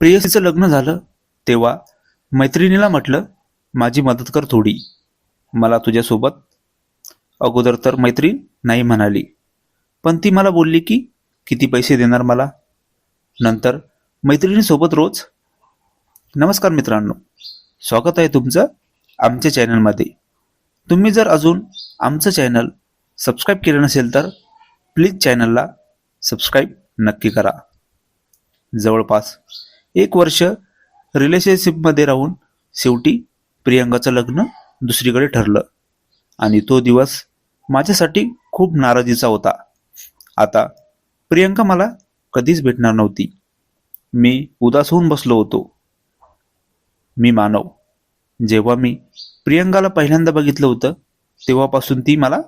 प्रेयसीचं लग्न झालं तेव्हा मैत्रिणीला म्हटलं माझी मदत कर थोडी. मला तुझ्यासोबत अगोदर तर मैत्रीण नाही म्हणाली पण ती मला बोलली की किती पैसे देणार मला? नंतर मैत्रिणीसोबत रोज नमस्कार मित्रांनो स्वागत आहे तुमचं आमच्या चॅनलमध्ये. तुम्ही जर अजून आमचं चॅनल सबस्क्राईब केलं नसेल तर प्लीज चॅनलला सबस्क्राईब नक्की करा. जवळपास एक वर्ष रिलेशनशिपमध्ये राहून शेवटी प्रियंकाचं लग्न दुसरीकडे ठरलं. आणि तो दिवस माझ्यासाठी खूप नाराजीचा होता. आता प्रियंका मला कधीच भेटणार नव्हती. मी उदास होऊन बसलो होतो. मी मानव. जेव्हा मी प्रियंकाला पहिल्यांदा बघितलं होतं तेव्हापासून ती मला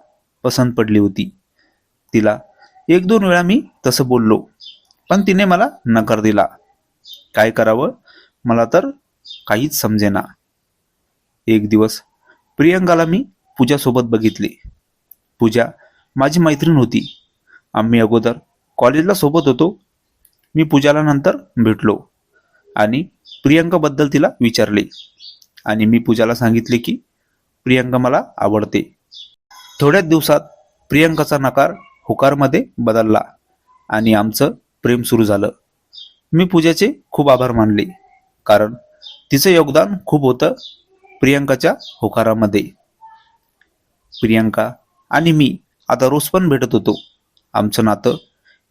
पसंत पडली होती. तिला एक दोन वेळा मी तसं बोललो पण तिने मला नकार दिला. काय करावं? मला तर काहीच समजेना. एक दिवस प्रियंकाला मी पूजासोबत बघितले. पूजा माझी मैत्रीण होती. आम्ही अगोदर कॉलेजला सोबत होतो. मी पूजाला नंतर भेटलो आणि प्रियंकाबद्दल तिला विचारले आणि मी पूजाला सांगितले की प्रियंका मला आवडते. थोड्याच दिवसात प्रियंकाचा नकार होकारमध्ये बदलला आणि आमचं प्रेम सुरू झालं. मी पूजाचे खूप आभार मानले. कारण तिचं योगदान खूप होतं प्रियंकाच्या होकारामध्ये. प्रियंका आणि मी आता रोज पण भेटत होतो. आमचं नातं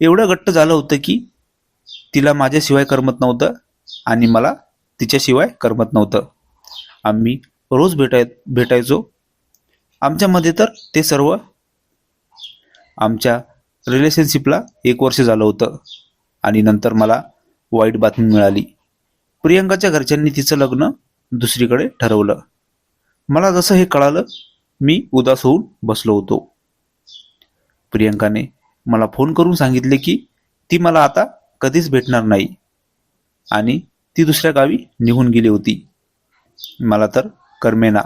एवढं घट्ट झालं होतं की तिला माझ्याशिवाय करमत नव्हतं आणि मला तिच्याशिवाय करमत नव्हतं. आम्ही रोज भेटाय भेटायचो. आमच्यामध्ये तर ते सर्व आमच्या रिलेशनशिपला एक वर्ष झालं होतं. आणि नंतर मला वाईट बातमी मिळाली. प्रियंकाच्या घरच्यांनी तिचं लग्न दुसरीकडे ठरवलं. मला जसं हे कळालं मी उदास होऊन बसलो होतो. प्रियंकाने मला फोन करून सांगितले की ती मला आता कधीच भेटणार नाही. आणि ती दुसऱ्या गावी निघून गेली होती. मला तर करमेना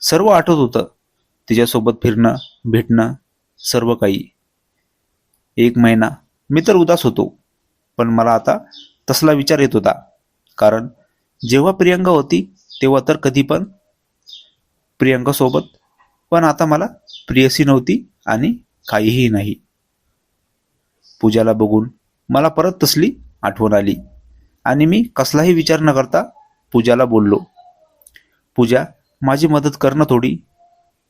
सर्व आठवत होतं. तिच्यासोबत फिरणं भेटणं सर्व काही. एक महिना मी तर उदास होतो. पण मला आता तसला विचार येत होता. कारण जेव्हा प्रियंका होती तेव्हा तर कधी पण प्रियंकासोबत. पण आता मला प्रियसी नव्हती आणि काहीही नाही. पूजाला बघून मला परत तसली आठवण आली. आणि मी कसलाही विचार न करता पूजाला बोललो. पूजा माझी मदत कर ना थोडी.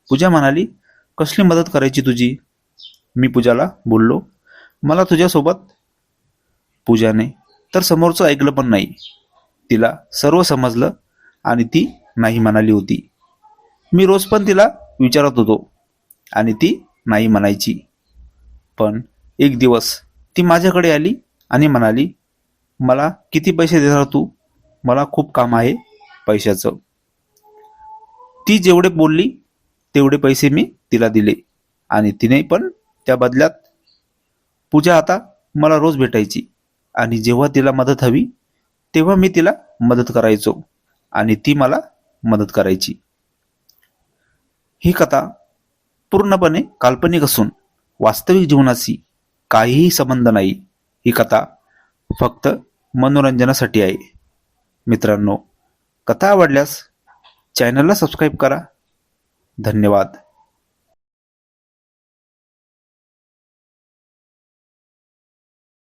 पूजा म्हणाली कसली मदत करायची तुझी? मी पूजाला बोललो मला तुझ्यासोबत पूजाने तर समोरचं ऐकलं पण नाही. तिला सर्व समजलं आणि ती नाही म्हणाली होती. मी रोज पण तिला विचारत होतो आणि ती नाही म्हणायची. पण एक दिवस ती माझ्याकडे आली आणि म्हणाली मला किती पैसे देणार तू? मला खूप काम आहे पैशाचं. ती जेवढे बोलली तेवढे पैसे मी तिला दिले आणि तिने पण त्या बदल्यात पूजा आता मला रोज भेटायची. आणि जेव्हा तिला मदत हवी तेव्हा मी तिला मदत करायचो आणि ती मला मदत करायची. ही कथा पूर्णपणे काल्पनिक असून वास्तविक जीवनाशी काहीही संबंध नाही. ही कथा फक्त मनोरंजनासाठी आहे. मित्रांनो कथा आवडल्यास चॅनलला सबस्क्राईब करा. धन्यवाद.